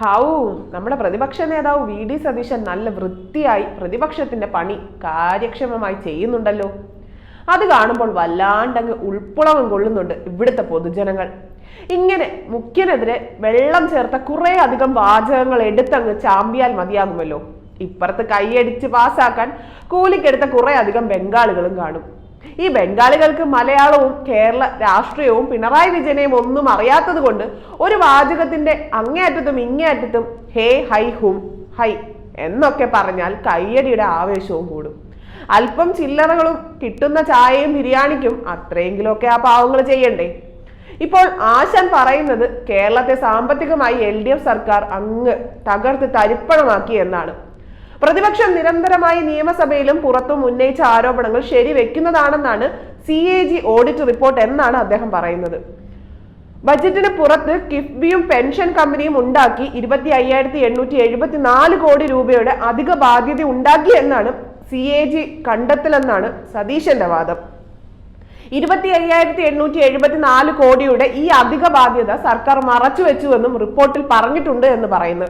How നമ്മുടെ പ്രതിപക്ഷ നേതാവ് വി. ഡി. സതീശൻ നല്ല വൃത്തിയായി പ്രതിപക്ഷത്തിന്റെ പണി കാര്യക്ഷമമായി ചെയ്യുന്നുണ്ടല്ലോ. അത് കാണുമ്പോൾ വല്ലാണ്ടങ്ങ് ഉൾപ്പുളവും കൊള്ളുന്നുണ്ട് ഇവിടുത്തെ പൊതുജനങ്ങൾ. ഇങ്ങനെ മുഖ്യനെതിരെ വെള്ളം ചേർത്ത കുറെ അധികം വാചകങ്ങൾ എടുത്തങ്ങ് ചാമ്പിയാൽ മതിയാകുമല്ലോ. ഇപ്പുറത്ത് കൈയടിച്ച് പാസ്സാക്കാൻ കൂലിക്കെടുത്ത കുറെ അധികം ബംഗാളികളും കാണും. ഈ ബംഗാളികൾക്ക് മലയാളവും കേരള രാഷ്ട്രീയവും പിണറായി വിജയനെയും ഒന്നും അറിയാത്തത് കൊണ്ട് ഒരു വാചകത്തിന്റെ അങ്ങേയറ്റത്തും ഇങ്ങേയറ്റത്തും ഹേ ഹൈ ഹും ഹൈ എന്നൊക്കെ പറഞ്ഞാൽ കയ്യടിയുടെ ആവേശവും കൂടും. അല്പം ചില്ലറകളും കിട്ടുന്ന ചായയും ബിരിയാണിക്കും അത്രയെങ്കിലുമൊക്കെ ആ പാവങ്ങൾ ചെയ്യണ്ടേ? ഇപ്പോൾ ആശാൻ പറയുന്നത് കേരളത്തെ സാമ്പത്തികമായി എൽ സർക്കാർ അങ്ങ് തകർത്ത് തരിപ്പണമാക്കി എന്നാണ്. പ്രതിപക്ഷം നിരന്തരമായി നിയമസഭയിലും പുറത്തും ഉന്നയിച്ച ആരോപണങ്ങൾ ശരിവെക്കുന്നതാണെന്നാണ് C A G audit report എന്നാണ് അദ്ദേഹം പറയുന്നത്. ബജറ്റിന് പുറത്ത് കിഫ്ബിയും പെൻഷൻ കമ്പനിയും ഉണ്ടാക്കി ഇരുപത്തി അയ്യായിരത്തി എണ്ണൂറ്റി എഴുപത്തി നാല് കോടി രൂപയുടെ അധിക ബാധ്യത ഉണ്ടാക്കി എന്നാണ് സി എ ജി കണ്ടെത്തലെന്നാണ് സതീശന്റെ വാദം. ഇരുപത്തി അയ്യായിരത്തി എണ്ണൂറ്റി എഴുപത്തി നാല് കോടിയുടെ ഈ അധിക ബാധ്യത സർക്കാർ മറച്ചു വെച്ചുവെന്നും റിപ്പോർട്ടിൽ പറഞ്ഞിട്ടുണ്ട് എന്ന് പറയുന്നു.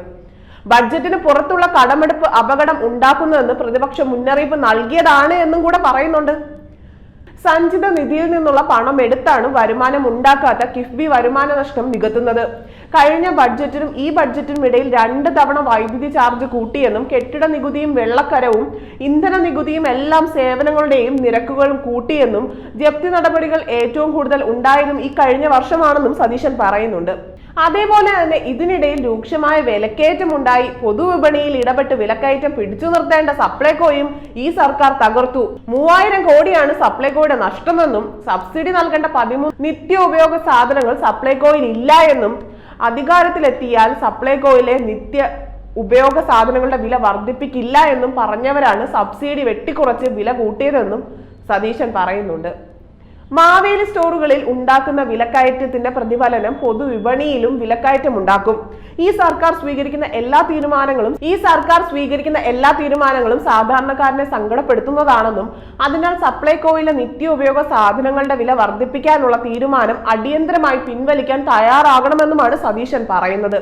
ബഡ്ജറ്റിന് പുറത്തുള്ള കടമെടുപ്പ് അപകടം ഉണ്ടാക്കുന്നുവെന്ന് പ്രതിപക്ഷം മുന്നറിയിപ്പ് നൽകിയതാണ് എന്നും കൂടെ പറയുന്നുണ്ട്. സഞ്ചിത നിധിയിൽ നിന്നുള്ള പണം എടുത്താണ് വരുമാനം ഉണ്ടാക്കാത്ത കിഫ്ബി വരുമാന നഷ്ടം നികത്തുന്നത്. കഴിഞ്ഞ ബഡ്ജറ്റിനും ഈ ബഡ്ജറ്റിനും ഇടയിൽ രണ്ട് തവണ വൈദ്യുതി ചാർജ് കൂട്ടിയെന്നും കെട്ടിട നികുതിയും വെള്ളക്കരവും ഇന്ധന നികുതിയും എല്ലാം സേവനങ്ങളുടെയും നിരക്കുകളും കൂട്ടിയെന്നും ജപ്തി നടപടികൾ ഏറ്റവും കൂടുതൽ ഉണ്ടായതും ഈ കഴിഞ്ഞ വർഷമാണെന്നും സതീശൻ പറയുന്നുണ്ട്. അതേപോലെ തന്നെ ഇതിനിടയിൽ രൂക്ഷമായ വിലക്കയറ്റം ഉണ്ടായി പൊതുവിപണിയിൽ ഇടപെട്ട് വിലക്കയറ്റം പിടിച്ചു നിർത്തേണ്ട സപ്ലൈകോയും ഈ സർക്കാർ തകർത്തു. മൂവായിരം കോടിയാണ് സപ്ലൈകോയുടെ നഷ്ടമെന്നും സബ്സിഡി നൽകേണ്ട പതിമൂന്ന് നിത്യോപയോഗ സാധനങ്ങൾ സപ്ലൈകോയിൽ ഇല്ല എന്നും അധികാരത്തിലെത്തിയാൽ സപ്ലൈകോയിലെ നിത്യ ഉപയോഗ സാധനങ്ങളുടെ വില വർദ്ധിപ്പിക്കില്ല എന്നും പറഞ്ഞവരാണ് സബ്സിഡി വെട്ടിക്കുറച്ച് വില കൂട്ടിയതെന്നും സതീശൻ പറയുന്നുണ്ട്. മാവേലി സ്റ്റോറുകളിൽ ഉണ്ടാക്കുന്ന വിലക്കയറ്റത്തിന്റെ പ്രതിഫലനം പൊതുവിപണിയിലും വിലക്കയറ്റം ഉണ്ടാക്കും ഈ സർക്കാർ സ്വീകരിക്കുന്ന എല്ലാ തീരുമാനങ്ങളും ഈ സർക്കാർ സ്വീകരിക്കുന്ന എല്ലാ തീരുമാനങ്ങളും സാധാരണക്കാരനെ സങ്കടപ്പെടുത്തുന്നതാണെന്നും അതിനാൽ സപ്ലൈകോയിലെ നിത്യോപയോഗ സാധനങ്ങളുടെ വില വർദ്ധിപ്പിക്കാനുള്ള തീരുമാനം അടിയന്തരമായി പിൻവലിക്കാൻ തയ്യാറാകണമെന്നുമാണ് സതീശൻ പറയുന്നത്.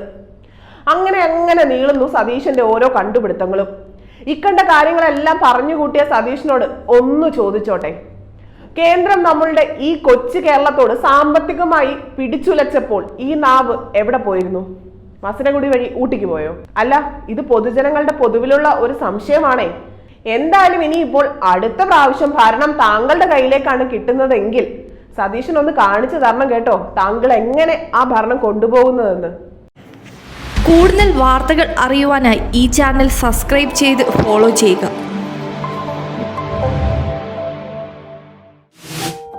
അങ്ങനെ അങ്ങനെ നീളുന്നു സതീശന്റെ ഓരോ കണ്ടുപിടുത്തങ്ങളും. ഇക്കണ്ട കാര്യങ്ങളെല്ലാം പറഞ്ഞുകൂട്ടിയ സതീഷിനോട് ഒന്ന് ചോദിച്ചോട്ടെ? കേന്ദ്രം നമ്മളുടെ ഈ കൊച്ചു കേരളത്തോട് സാമ്പത്തികമായി പിടിച്ചുലച്ചപ്പോൾ ഈ നാവ് എവിടെ പോയിരുന്നു? മസനഗുടി വഴി ഊട്ടിക്ക് പോയോ? അല്ല ഇത് പൊതുജനങ്ങളുടെ പൊതുവിലുള്ള ഒരു സംശയമാണേ. എന്തായാലും ഇനി ഇപ്പോൾ അടുത്ത പ്രാവശ്യം ഭരണം താങ്കളുടെ കയ്യിലേക്കാണ് കിട്ടുന്നതെങ്കിൽ സതീശൻ ഒന്ന് കാണിച്ചു തരണം കേട്ടോ താങ്കൾ എങ്ങനെ ആ ഭരണം കൊണ്ടുപോകുന്നതെന്ന്. കൂടുതൽ വാർത്തകൾ അറിയുവാനായി ഈ ചാനൽ സബ്സ്ക്രൈബ് ചെയ്ത് ഫോളോ ചെയ്യുക.